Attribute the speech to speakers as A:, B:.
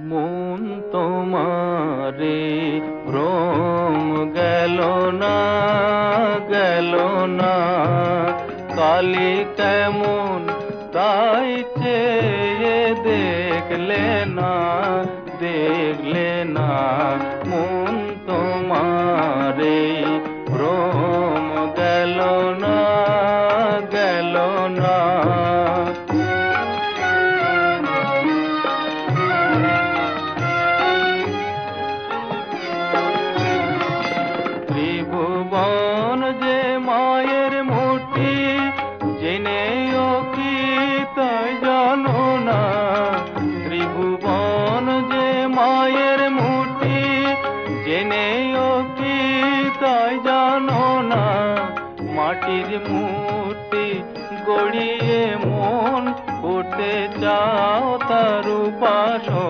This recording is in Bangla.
A: মন তোমারে, ভ্রম গেল না গেল না। কালি কেমন, তাই চেয়ে দেখলে না দেখলে না। মন তোমারে, ভ্রম গেল না গেল না। ত্রিভুবন যে মায়ের মূর্তি, জেনেও কি তাই জানো না? ত্রিভুবন যে মায়ের মূর্তি, জেনেও কি তাই জানো না? মাটির মূর্তি গড়িয়ে মন করতে চাও তার তারু